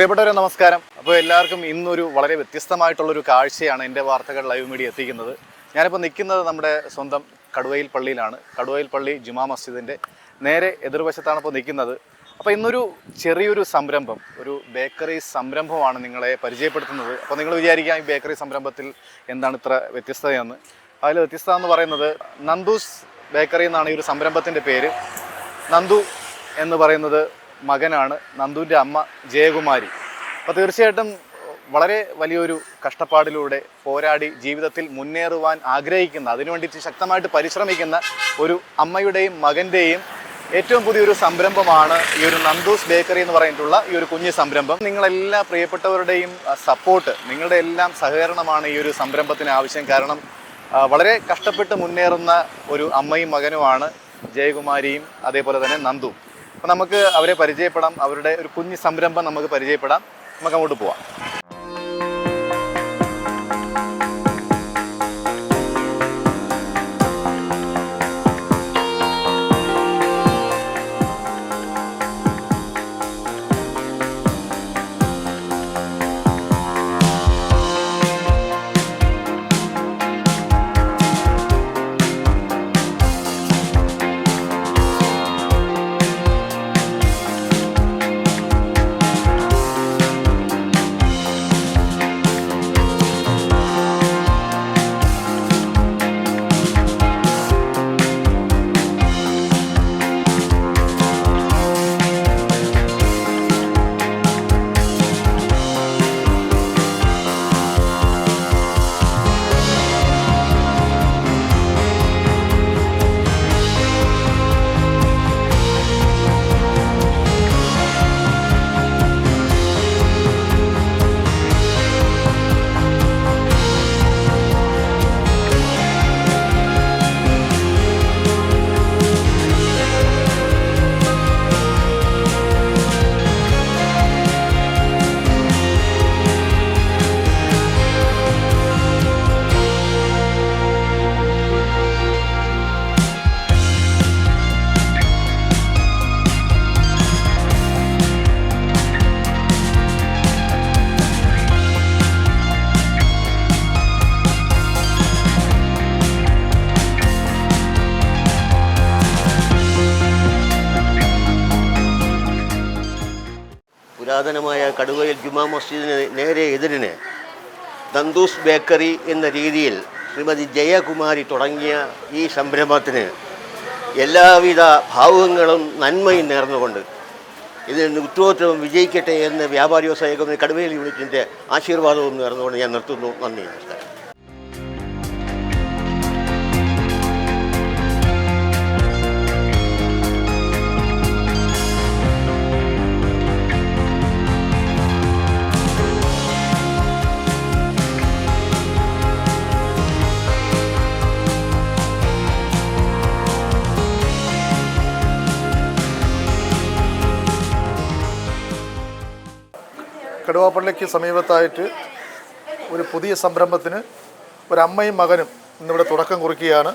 പ്രിയപ്പെട്ടവരെ നമസ്കാരം. അപ്പോൾ എല്ലാവർക്കും ഇന്നൊരു വളരെ വ്യത്യസ്തമായിട്ടുള്ളൊരു കാഴ്ചയാണ് എന്റെ വാർത്തകൾ ലൈവ് മീഡിയ എത്തിക്കുന്നത്. ഞാനിപ്പോൾ നിൽക്കുന്നത് നമ്മുടെ സ്വന്തം കടുവയിൽ പള്ളിയിലാണ്. കടുവയിൽ പള്ളി ജുമാ മസ്ജിദിന്റെ നേരെ എതിർവശത്താണ് ഇപ്പോൾ നിൽക്കുന്നത്. അപ്പോൾ ഇന്നൊരു ചെറിയൊരു സംരംഭം ഒരു ബേക്കറി സംരംഭമാണ് നിങ്ങളെ പരിചയപ്പെടുത്തുന്നത്. അപ്പോൾ നിങ്ങൾ വിചാരിക്കാം ഈ ബേക്കറി സംരംഭത്തിൽ എന്താണ് ഇത്ര വ്യത്യസ്തതയെന്ന്. അതിൽ വ്യത്യസ്തത എന്ന് പറയുന്നത് നന്ദൂസ് ബേക്കറി എന്നാണ് ഈ ഒരു സംരംഭത്തിന്റെ പേര്. നന്ദു എന്ന് പറയുന്നത് മകനാണ് നന്ദുവിന്റെ അമ്മ ജയകുമാരി. അപ്പോൾ തീർച്ചയായിട്ടും വളരെ വലിയൊരു കഷ്ടപ്പാടിലൂടെ പോരാടി ജീവിതത്തിൽ മുന്നേറുവാൻ ആഗ്രഹിക്കുന്ന അതിനുവേണ്ടിയിട്ട് ശക്തമായിട്ട് പരിശ്രമിക്കുന്ന ഒരു അമ്മയുടെയും മകന്റെയും ഏറ്റവും പുതിയൊരു സംരംഭമാണ് ഈ ഒരു നന്ദൂസ് ബേക്കറി എന്ന് പറഞ്ഞിട്ടുള്ള ഈ ഒരു കുഞ്ഞു സംരംഭം. നിങ്ങളെല്ലാ പ്രിയപ്പെട്ടവരുടെയും സപ്പോർട്ട് നിങ്ങളുടെ എല്ലാം സഹകരണമാണ് ഈ ഒരു സംരംഭത്തിന് ആവശ്യം. കാരണം വളരെ കഷ്ടപ്പെട്ട് മുന്നേറുന്ന ഒരു അമ്മയും മകനുമാണ് ജയകുമാരിയും അതേപോലെ തന്നെ നന്ദുവും. അപ്പോൾ നമുക്ക് അവരെ പരിചയപ്പെടാം. അവരുടെ ഒരു കുഞ്ഞു സംരംഭം നമുക്ക് പരിചയപ്പെടാം. നമുക്ക് അങ്ങോട്ട് പോവാം. പുരാതനമായ കടുവയിൽ ജുമാ മസ്ജിദിന് നേരെ എതിരിന് ദന്തൂസ് ബേക്കറി എന്ന രീതിയിൽ ശ്രീമതി ജയകുമാരി തുടങ്ങിയ ഈ സംരംഭത്തിന് എല്ലാവിധ ഭാവുകങ്ങളും നന്മയും നേർന്നുകൊണ്ട് ഇതിൽ ഉത്തരോത്തരവും വിജയിക്കട്ടെ എന്ന് വ്യാപാരി വ്യവസായ കടുവയിൽ യൂണിറ്റിന്റെ ആശീർവാദവും നേർന്നുകൊണ്ട് ഞാൻ നിർത്തുന്നു. നന്ദി നമസ്കാരം. കടുവാപ്പള്ളിക്ക് സമീപത്തായിട്ട് ഒരു പുതിയ സംരംഭത്തിന് ഒരമ്മയും മകനും ഇന്നിവിടെ തുടക്കം കുറിക്കുകയാണ്.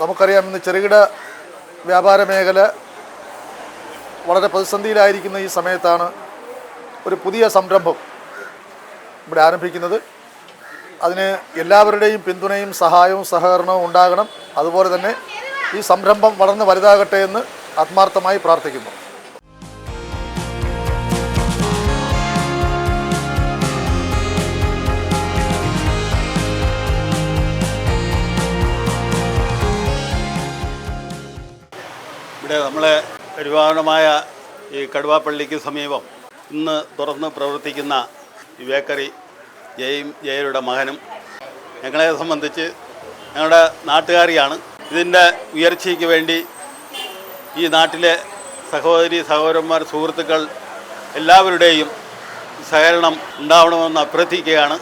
നമുക്കറിയാം ഇന്ന് ചെറുകിട വ്യാപാര മേഖല വളരെ പ്രതിസന്ധിയിലായിരിക്കുന്ന ഈ സമയത്താണ് ഒരു പുതിയ സംരംഭം ഇവിടെ ആരംഭിക്കുന്നത്. അതിന് എല്ലാവരുടെയും പിന്തുണയും സഹായവും സഹകരണവും ഉണ്ടാകണം. അതുപോലെ തന്നെ ഈ സംരംഭം വളർന്ന് വലുതാകട്ടെ എന്ന് ആത്മാർത്ഥമായി പ്രാർത്ഥിക്കുന്നു. പരിപാലനമായ ഈ കടുവാപ്പള്ളിക്ക് സമീപം ഇന്ന് തുറന്ന് പ്രവർത്തിക്കുന്ന ഈ ബേക്കറി ജയും ജയരുടെ മകനും ഞങ്ങളെ സംബന്ധിച്ച് ഞങ്ങളുടെ നാട്ടുകാരിയാണ്. ഇതിന്റെ ഉയർച്ചയ്ക്ക് വേണ്ടി ഈ നാട്ടിലെ സഹോദരി സഹോദരന്മാർ സുഹൃത്തുക്കൾ എല്ലാവരുടെയും സഹകരണം ഉണ്ടാവണമെന്ന് അഭ്യർത്ഥിക്കുകയാണ്.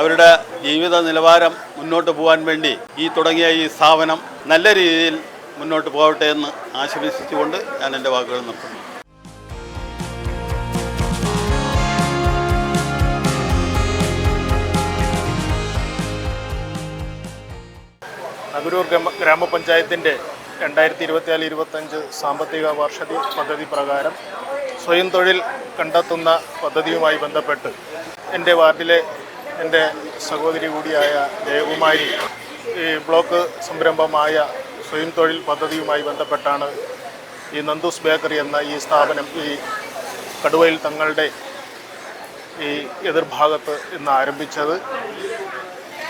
അവരുടെ ജീവിത നിലവാരം മുന്നോട്ട് പോകാൻ വേണ്ടി ഈ തുടങ്ങിയ ഈ സ്ഥാപനം നല്ല രീതിയിൽ മുന്നോട്ട് പോകട്ടെ എന്ന് ആശംസിച്ചുകൊണ്ട് ഞാൻ എന്റെ വാക്കുകൾ നിർത്തുന്നു. നഗരൂർ ഗ്രാമ ഗ്രാമപഞ്ചായത്തിന്റെ രണ്ടായിരത്തി ഇരുപത്തിനാല് ഇരുപത്തഞ്ച് സാമ്പത്തിക വർഷതി പദ്ധതി പ്രകാരം സ്വയം തൊഴിൽ കണ്ടെത്തുന്ന പദ്ധതിയുമായി ബന്ധപ്പെട്ട് എന്റെ വാർഡിലെ എന്റെ സഹോദരി കൂടിയായ ജയകുമാരി ഈ ബ്ലോക്ക് സംരംഭമായ സ്വയം തൊഴിൽ പദ്ധതിയുമായി ബന്ധപ്പെട്ടാണ് ഈ നന്ദൂസ് ബേക്കറി എന്ന ഈ സ്ഥാപനം ഈ കടുവയിൽ തങ്ങളുടെ ഈ എതിർഭാഗത്ത് ഇന്ന് ആരംഭിച്ചത്.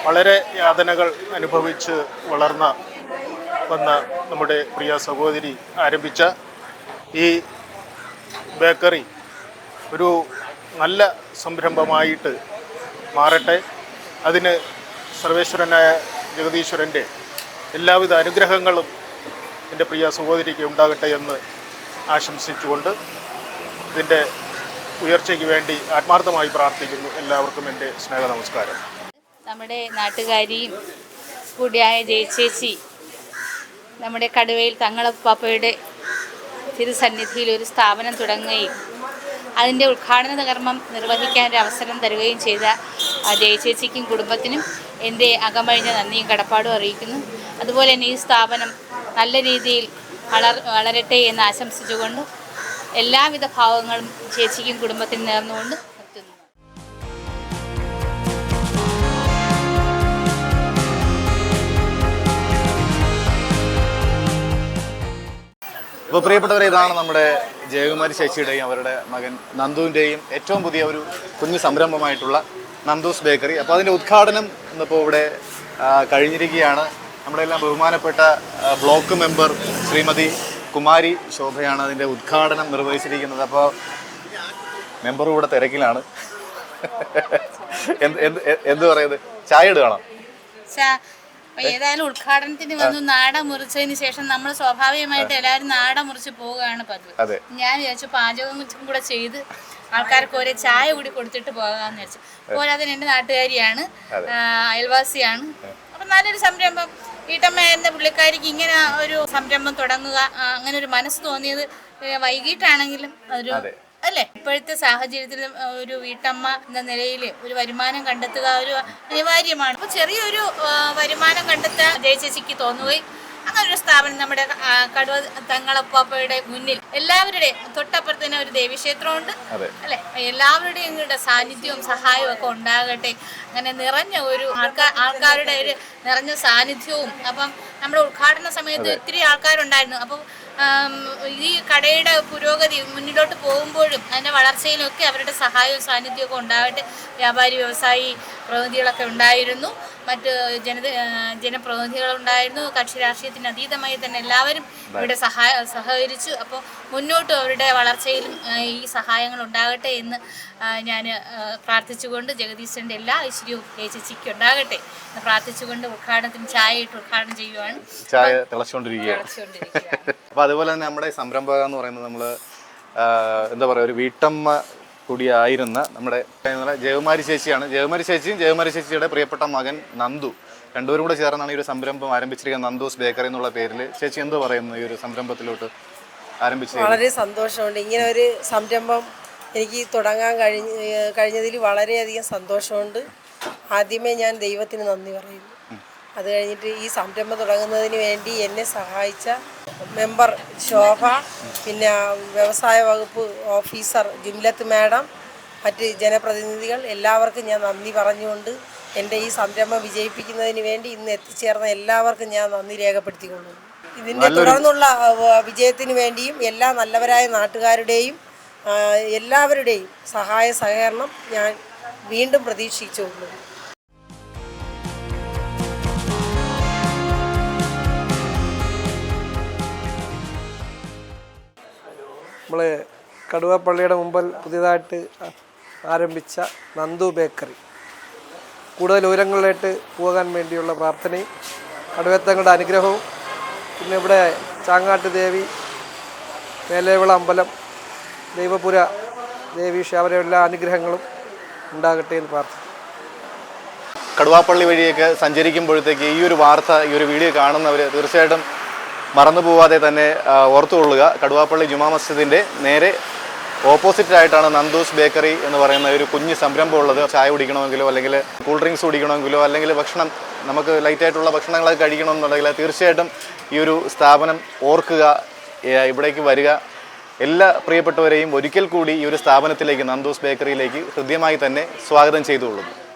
വളരെ യാതനകൾ അനുഭവിച്ച് വളർന്ന വന്ന നമ്മുടെ പ്രിയ സഹോദരി ആരംഭിച്ച ഈ ബേക്കറി ഒരു നല്ല സംരംഭമായിട്ട് മാറട്ടെ. അതിന് സർവേശ്വരനായ ജഗദീശ്വരന്റെ എല്ലാവിധ അനുഗ്രഹങ്ങളും എന്റെ പ്രിയ സഹോദരിക്ക് ഉണ്ടാകട്ടെ എന്ന് ആശംസിച്ചുകൊണ്ട് ഇതിന്റെ ഉയർച്ചയ്ക്ക് വേണ്ടി ആത്മാർത്ഥമായി പ്രാർത്ഥിക്കുന്നു. എല്ലാവർക്കും എന്റെ സ്നേഹ നമസ്കാരം. നമ്മുടെ നാട്ടുകാരിയും കൂടിയായ ജയചേച്ചി നമ്മുടെ കടുവയിൽ തങ്ങളപ്പാപ്പയുടെ തിരുസന്നിധിയിൽ ഒരു സ്ഥാപനം തുടങ്ങുകയും അതിന്റെ ഉദ്ഘാടന കർമ്മം നിർവഹിക്കാൻ ഒരു അവസരം തരുകയും ചെയ്ത ജയചേച്ചിക്കും കുടുംബത്തിനും എന്റെ അകമഴിഞ്ഞ നന്ദിയും കടപ്പാടും അറിയിക്കുന്നു. അതുപോലെ തന്നെ ഈ സ്ഥാപനം നല്ല രീതിയിൽ വളർ വളരട്ടെ എന്ന് ആശംസിച്ചുകൊണ്ട് എല്ലാവിധ ഭാവങ്ങളും ചേച്ചിക്കും കുടുംബത്തിനും നേർന്നുകൊണ്ട് അപ്പോൾ പ്രിയപ്പെട്ടവരെ ഇതാണ് നമ്മുടെ ജയകുമാരി ചേച്ചിയുടെയും അവരുടെ മകൻ നന്ദുവിന്റെയും ഏറ്റവും പുതിയ ഒരു കുഞ്ഞു സംരംഭമായിട്ടുള്ള നന്ദൂസ് ബേക്കറി. അപ്പോൾ അതിന്റെ ഉദ്ഘാടനം ഇന്നിപ്പോൾ ഇവിടെ കഴിഞ്ഞിരിക്കുകയാണ്. നമ്മുടെ എല്ലാം ബഹുമാനപ്പെട്ട ബ്ലോക്ക് മെമ്പർ ശ്രീമതി കുമാരി ശോഭയാണ് അതിന്റെ ഉദ്ഘാടനം നിർവഹിച്ചിരിക്കുന്നത്. അപ്പോൾ മെമ്പർ ഇവിടെ തിരക്കിലാണ്. എന്ത് എന്ത് എന്ത് പറയുന്നത്? ചായ ഇടുകയാണോ അപ്പൊ ഏതായാലും ഉദ്ഘാടനത്തിന് വന്നു നാട മുറിച്ചതിന് ശേഷം നമ്മൾ സ്വാഭാവികമായിട്ട് എല്ലാവരും നാട മുറിച്ച് പോവുകയാണ് പതിവ്. ഞാൻ വിചാരിച്ചു പാചകം കൂടെ ചെയ്ത് ആൾക്കാർക്ക് ഒരേ ചായ കൂടി കൊടുത്തിട്ട് പോകാന്ന് വിചാരിച്ചു. പോരാതെ എന്റെ നാട്ടുകാരിയാണ് അയൽവാസിയാണ്. അപ്പൊ നല്ലൊരു സംരംഭം. വീട്ടമ്മയായിരുന്ന പുള്ളിക്കാരിക്ക് ഇങ്ങനെ ഒരു സംരംഭം തുടങ്ങുക അങ്ങനെ ഒരു മനസ്സ് തോന്നിയത് വൈകിട്ടാണെങ്കിലും അതൊരു അല്ലേ? ഇപ്പോഴത്തെ സാഹചര്യത്തിൽ ഒരു വീട്ടമ്മ എന്ന നിലയിൽ ഒരു വരുമാനം കണ്ടെത്തുക ഒരു അനിവാര്യമാണ്. അപ്പോൾ ചെറിയൊരു വരുമാനം കണ്ടെത്താൻ ജയചേച്ചിക്ക് തോന്നുകയും അങ്ങനെ ഒരു സ്ഥാപനം നമ്മുടെ കടുവ തങ്ങളപ്പാപ്പയുടെ മുന്നിൽ എല്ലാവരുടെയും തൊട്ടപ്പുറത്ത് തന്നെ ഒരു ദേവീക്ഷേത്രമുണ്ട്. ഉണ്ട് അല്ലെ? എല്ലാവരുടെയും കൂടെ സാന്നിധ്യവും സഹായവും ഒക്കെ ഉണ്ടാകട്ടെ. അങ്ങനെ നിറഞ്ഞ ഒരു ആൾക്കാർ ആൾക്കാരുടെ ഒരു നിറഞ്ഞ സാന്നിധ്യവും. അപ്പം നമ്മുടെ ഉദ്ഘാടന സമയത്ത് ഒത്തിരി ആൾക്കാരുണ്ടായിരുന്നു. അപ്പോൾ ഈ കടയുടെ പുരോഗതി മുന്നിലോട്ട് പോകുമ്പോഴും അതിന്റെ വളർച്ചയിലൊക്കെ അവരുടെ സഹായവും സാന്നിധ്യമൊക്കെ ഒക്കെ ഉണ്ടാകട്ടെ വ്യാപാരി വ്യവസായി പ്രതിനിധികളൊക്കെ ഉണ്ടായിരുന്നു. മറ്റ് ജനത ജനപ്രതിനിധികളുണ്ടായിരുന്നു. കക്ഷി രാഷ്ട്രീയത്തിന് അതീതമായി തന്നെ എല്ലാവരും ഇവിടെ സഹായ സഹകരിച്ചു. അപ്പോൾ മുന്നോട്ട് അവരുടെ വളർച്ചയിലും ഈ സഹായങ്ങൾ ഉണ്ടാകട്ടെ എന്ന് ഞാൻ പ്രാർത്ഥിച്ചുകൊണ്ട് ജഗദീശന്റെ എല്ലാ ഐശ്വര്യവും ചേച്ചിക്ക് ഉണ്ടാകട്ടെ എന്ന് പ്രാർത്ഥിച്ചുകൊണ്ട് ഉദ്ഘാടനത്തിന് ചായ ഇട്ട് ഉദ്ഘാടനം ചായ തിളച്ചുകൊണ്ടിരിക്കുകയാണ്. അപ്പൊ അപ്പോൾ അതുപോലെ തന്നെ നമ്മുടെ സംരംഭക എന്ന് പറയുന്നത് നമ്മൾ എന്താ പറയുക ഒരു വീട്ടമ്മ കൂടിയായിരുന്ന നമ്മുടെ ജയകുമാരി ചേച്ചിയാണ്. ജയകുമാരി ചേച്ചിയും ജയകുമാരി ചേച്ചിയുടെ പ്രിയപ്പെട്ട മകൻ നന്ദു. രണ്ടുപേരും കൂടെ ചേർന്നാണ് ഈ ഒരു സംരംഭം ആരംഭിച്ചിരിക്കുന്നത്. നന്ദൂസ് ബേക്കറി എന്നുള്ള പേരിൽ ചേച്ചി എന്ത് പറയുന്നു ഈ ഒരു സംരംഭത്തിലോട്ട് ആരംഭിച്ചു വളരെ സന്തോഷമുണ്ട്. ഇങ്ങനെ ഒരു സംരംഭം എനിക്ക് തുടങ്ങാൻ കഴിഞ്ഞ കഴിഞ്ഞതിൽ വളരെയധികം സന്തോഷമുണ്ട്. ആദ്യമേ ഞാൻ ദൈവത്തിന് നന്ദി പറയുന്നു. അത് കഴിഞ്ഞിട്ട് ഈ സംരംഭം തുടങ്ങുന്നതിന് വേണ്ടി എന്നെ സഹായിച്ച മെമ്പർ ശോഭ പിന്നെ വ്യവസായ വകുപ്പ് ഓഫീസർ ജുംലത്ത് മാഡം മറ്റ് ജനപ്രതിനിധികൾ എല്ലാവർക്കും ഞാൻ നന്ദി പറഞ്ഞുകൊണ്ട് എന്റെ ഈ സംരംഭം വിജയിപ്പിക്കുന്നതിന് വേണ്ടി ഇന്ന് എത്തിച്ചേർന്ന എല്ലാവർക്കും ഞാൻ നന്ദി രേഖപ്പെടുത്തിക്കൊള്ളുന്നു. ഇതിന്റെ തുടർന്നുള്ള വിജയത്തിന് വേണ്ടിയും എല്ലാ നല്ലവരായ നാട്ടുകാരുടെയും എല്ലാവരുടെയും സഹായ സഹകരണം ഞാൻ വീണ്ടും പ്രതീക്ഷിച്ചുകൊള്ളുന്നു. നമ്മൾ കടുവപ്പള്ളിയുടെ മുമ്പിൽ പുതിയതായിട്ട് ആരംഭിച്ച നന്ദു ബേക്കറി. കൂടുതൽ ഉയരങ്ങളിലേക്ക് പോകാൻ വേണ്ടിയുള്ള പ്രാർത്ഥനയും കടുവത്തങ്ങളുടെ അനുഗ്രഹവും. പിന്നെ ഇവിടെ ചാങ്ങാട്ട് ദേവി മേലേവിള അമ്പലം ദൈവപുര ദേവി അവരെ അനുഗ്രഹങ്ങളും ഉണ്ടാകട്ടെ എന്ന് പ്രാർത്ഥിക്കുന്നു. കടുവാപ്പള്ളി വഴിയൊക്കെ സഞ്ചരിക്കുമ്പോഴത്തേക്ക് ഈ ഒരു വാർത്ത ഈ ഒരു വീഡിയോ കാണുന്നവർ തീർച്ചയായിട്ടും മറന്നു പോവാതെ തന്നെ ഓർത്തുകൊള്ളുക. കടുവാപ്പള്ളി ജുമാ മസ്ജിദിന്റെ നേരെ ഓപ്പോസിറ്റായിട്ടാണ് നന്ദൂസ് ബേക്കറി എന്ന് പറയുന്ന ഒരു കുഞ്ഞ് സംരംഭം ഉള്ളത്. ചായ കുടിക്കണമെങ്കിലോ അല്ലെങ്കിൽ കൂൾ ഡ്രിങ്ക്സ് കുടിക്കണമെങ്കിലോ അല്ലെങ്കിൽ ഭക്ഷണം നമുക്ക് ലൈറ്റായിട്ടുള്ള ഭക്ഷണങ്ങളൊക്കെ കഴിക്കണമെന്നുണ്ടെങ്കിൽ തീർച്ചയായിട്ടും ഈ ഒരു സ്ഥാപനം ഓർക്കുക ഇവിടേക്ക് വരിക. എല്ലാ പ്രിയപ്പെട്ടവരെയും ഒരിക്കൽ കൂടി ഈ ഒരു സ്ഥാപനത്തിലേക്ക് നന്ദൂസ് ബേക്കറിയിലേക്ക് ഹൃദ്യമായി തന്നെ സ്വാഗതം ചെയ്തുകൊള്ളുന്നു.